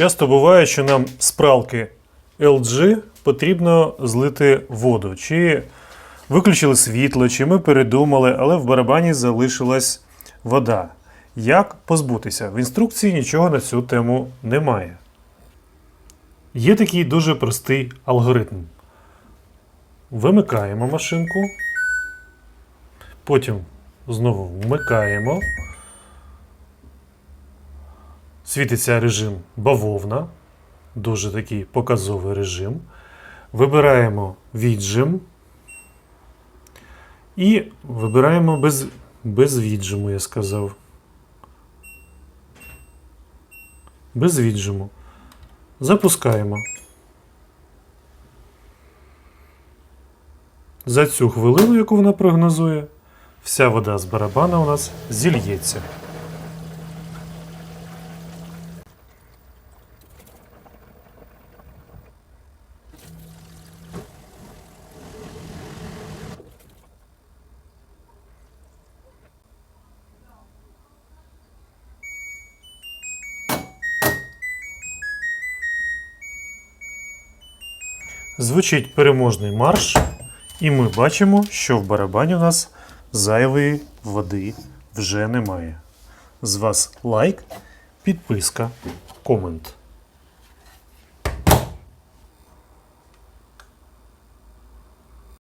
Часто буває, що нам з пралки LG потрібно злити воду. Чи виключили світло, чи ми передумали, але в барабані залишилась вода. Як позбутися? В інструкції нічого на цю тему немає. Є такий дуже простий алгоритм. Вимикаємо машинку, потім знову вмикаємо. Світиться режим бавовна, дуже такий показовий режим. Вибираємо віджим і вибираємо без, без віджиму, я сказав. Без віджиму. Запускаємо. За цю хвилину, яку вона прогнозує, вся вода з барабана у нас зільється. Звучить переможний марш, і ми бачимо, що в барабані у нас зайвої води вже немає. З вас лайк, підписка, комент.